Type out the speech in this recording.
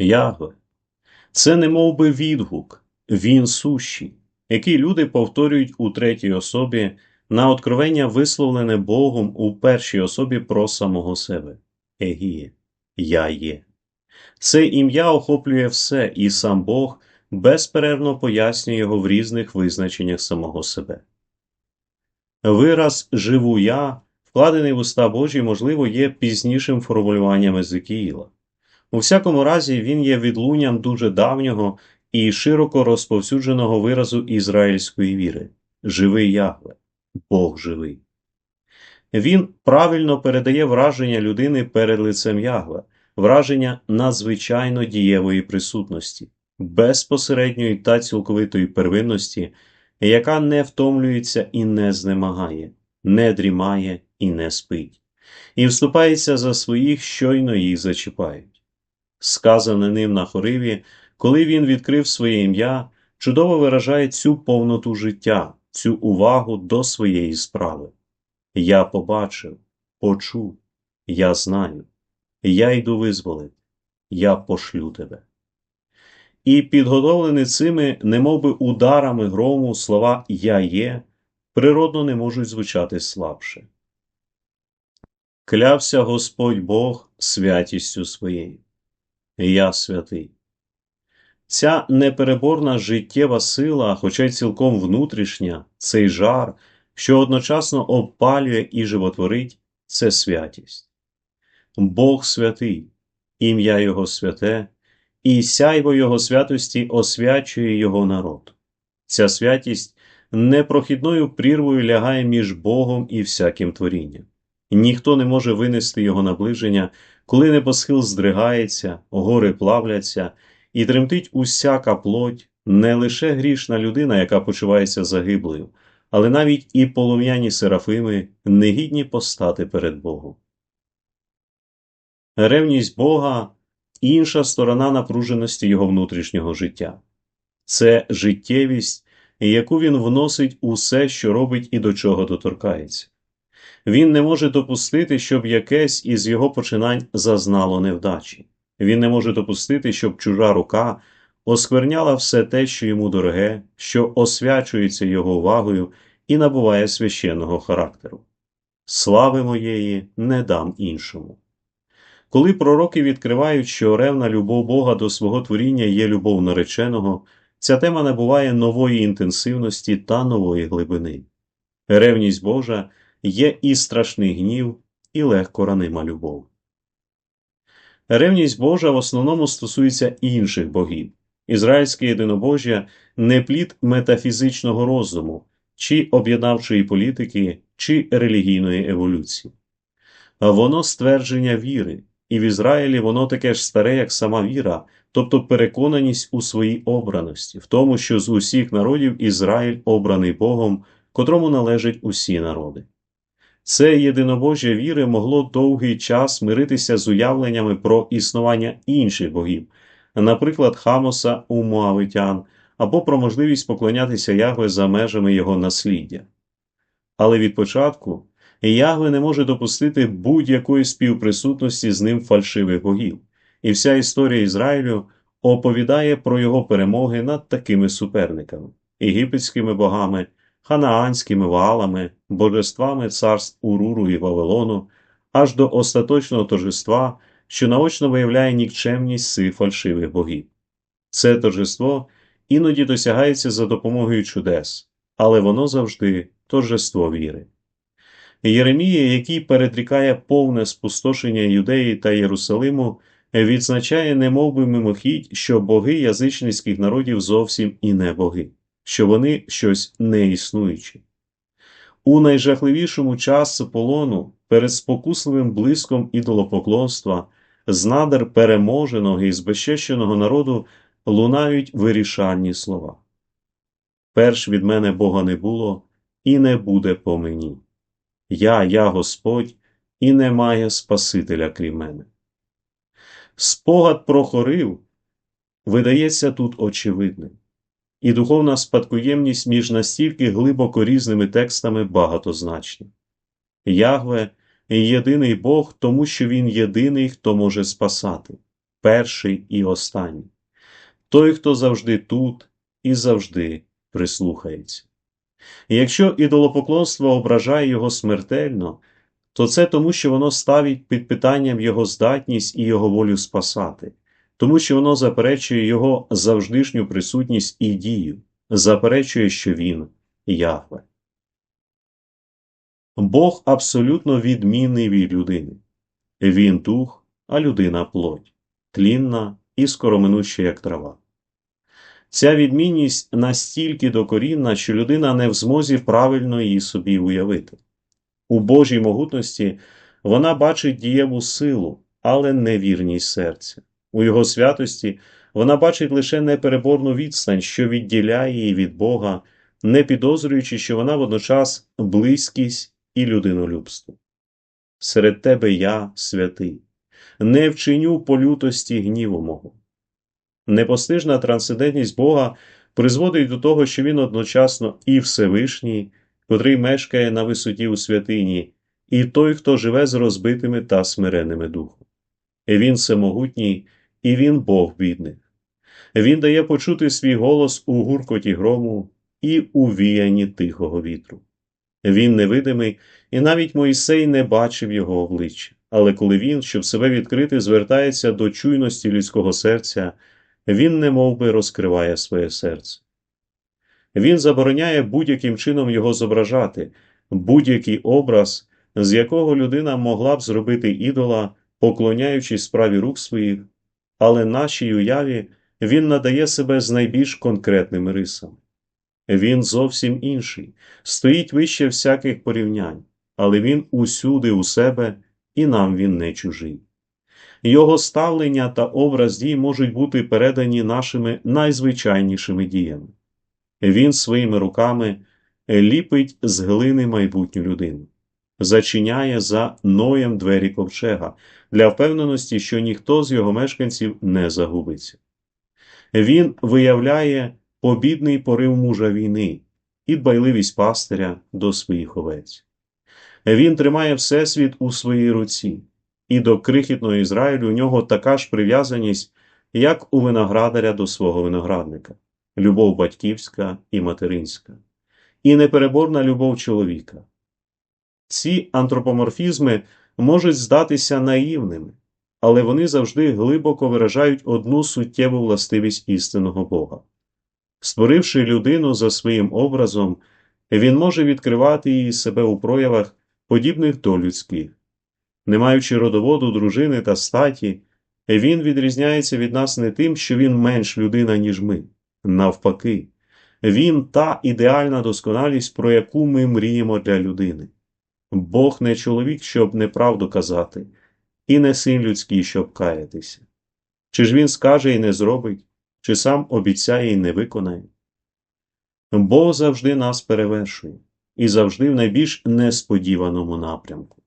Ягве. Це не мов би відгук, він сущий, який люди повторюють у третій особі на откровення, висловлене Богом у першій особі про самого себе. Егіє, я є. Це ім'я охоплює все, і сам Бог безперервно пояснює його в різних визначеннях самого себе. Вираз живу я, вкладений в уста Божі, можливо, є пізнішим формулюванням Езекіїла. У всякому разі, він є відлунням дуже давнього і широко розповсюдженого виразу ізраїльської віри живий Ягве, Бог живий. Він правильно передає враження людини перед лицем Ягве, враження надзвичайно дієвої присутності, безпосередньої та цілковитої первинності, яка не втомлюється і не знемагає, не дрімає і не спить, і вступається за своїх, щойно їх зачіпають. Сказане ним на хориві, коли він відкрив своє ім'я, чудово виражає цю повноту життя, цю увагу до своєї справи. Я побачив, почув, я знаю, я йду визволити, я пошлю тебе. І підготовлені цими, немовби ударами грому слова Я є, природно не можуть звучати слабше. Клявся Господь Бог святістю своєю. Я святий. Ця непереборна життєва сила, хоча й цілком внутрішня, цей жар, що одночасно обпалює і животворить, це святість. Бог святий, ім'я Його святе, і сяйво Його святості освячує Його народ. Ця святість непрохідною прірвою лягає між Богом і всяким творінням. Ніхто не може винести його наближення, коли небосхил здригається, гори плавляться, і тремтить усяка плоть, не лише грішна людина, яка почувається загиблою, але навіть і полум'яні серафими негідні постати перед Богом. Ревність Бога інша сторона напруженості його внутрішнього життя. Це життєвість, яку він вносить усе, що робить і до чого доторкається. Він не може допустити, щоб якесь із його починань зазнало невдачі. Він не може допустити, щоб чужа рука оскверняла все те, що йому дороге, що освячується його увагою і набуває священного характеру. Слави моєї не дам іншому. Коли пророки відкривають, що ревна любов Бога до свого творіння є любов нареченого, ця тема набуває нової інтенсивності та нової глибини. Ревність Божа є і страшний гнів, і легко ранима любов. Ревність Божа в основному стосується інших богів. Ізраїльське єдинобожжя не плід метафізичного розуму, чи об'єднавчої політики, чи релігійної еволюції. Воно ствердження віри, і в Ізраїлі воно таке ж старе, як сама віра, тобто переконаність у своїй обраності, в тому, що з усіх народів Ізраїль обраний Богом, котрому належать усі народи. Це єдинобожжя віри могло довгий час миритися з уявленнями про існування інших богів, наприклад, Хамоса у Муавитян, або про можливість поклонятися Ягве за межами його насліддя. Але від початку Ягве не може допустити будь-якої співприсутності з ним фальшивих богів, і вся історія Ізраїлю оповідає про його перемоги над такими суперниками єгипетськими богами ханаанськими ваалами, божествами царств Уруру і Вавилону, аж до остаточного торжества, що наочно виявляє нікчемність цих фальшивих богів. Це торжество іноді досягається за допомогою чудес, але воно завжди торжество віри. Єремія, який передрікає повне спустошення Юдеї та Єрусалиму, відзначає немовби мимохідь, що боги язичницьких народів зовсім і не боги що вони щось неіснуючі. У найжахливішому часі полону перед спокусливим блиском ідолопоклонства, з надр переможеного і збезчещеного народу лунають вирішальні слова. Перш від мене Бога не було, і не буде по мені. Я, я Господь, і немає Спасителя крім мене. Спогад про хорив видається тут очевидним і духовна спадкоємність між настільки глибоко різними текстами багатозначна. Ягве єдиний Бог, тому що Він єдиний, хто може спасати. перший і останній, той, хто завжди тут і завжди прислухається. Якщо ідолопоклонство ображає його смертельно, то це тому, що воно ставить під питанням його здатність і його волю спасати, тому що воно заперечує його завждишню присутність і дію, заперечує, що він Яхве. Бог абсолютно відмінний від людини. Він дух, а людина плоть, тлінна і скороминуща, як трава. Ця відмінність настільки докорінна, що людина не в змозі правильно її собі уявити. У Божій могутності вона бачить дієву силу, але не вірність серця. У його святості вона бачить лише непереборну відстань, що відділяє її від Бога, не підозрюючи, що вона водночас близькість і людинолюбство. Серед тебе я святий, не вчиню по лютості гніву мого. Непостижна трансцендентність Бога призводить до того, що Він одночасно і Всевишній, котрий мешкає на висоті у святині, і той, хто живе з розбитими та смиреними духом. І Він всемогутній, і Він Бог бідних. Він дає почути свій голос у гуркоті грому і у віянні тихого вітру. Він невидимий, і навіть Мойсей не бачив його обличчя. Але коли він, щоб себе відкрити, звертається до чуйності людського серця, він немов би розкриває своє серце. Він забороняє будь-яким чином його зображати, будь-який образ, з якого людина могла б зробити ідола, поклоняючись справі рук своїх, але нашій уяві він надає себе з найбільш конкретними рисами. Він зовсім інший, стоїть вище всяких порівнянь, але він усюди у себе, і нам він не чужий. Його ставлення та образ дій можуть бути передані нашими найзвичайнішими діями. Він своїми руками ліпить з глини майбутню людину, зачиняє за ноєм двері ковчега для впевненості, що ніхто з його мешканців не загубиться. Він виявляє побідний порив мужа війни і дбайливість пастиря до своїх овець. Він тримає Всесвіт у своїй руці, і до крихітного Ізраїлю у нього така ж прив'язаність, як у виноградаря до свого виноградника, любов батьківська і материнська, і непереборна любов чоловіка. Ці антропоморфізми можуть здатися наївними, але вони завжди глибоко виражають одну суттєву властивість істинного Бога. Створивши людину за своїм образом, він може відкривати її себе у проявах, подібних до людських. Не маючи родоводу, дружини та статі, він відрізняється від нас не тим, що він менш людина, ніж ми. Навпаки, він та ідеальна досконалість, про яку ми мріємо для людини. Бог не чоловік, щоб неправду казати, і не син людський, щоб каятися. Чи ж він скаже і не зробить, чи сам обіцяє і не виконає? Бог завжди нас перевершує і завжди в найбільш несподіваному напрямку.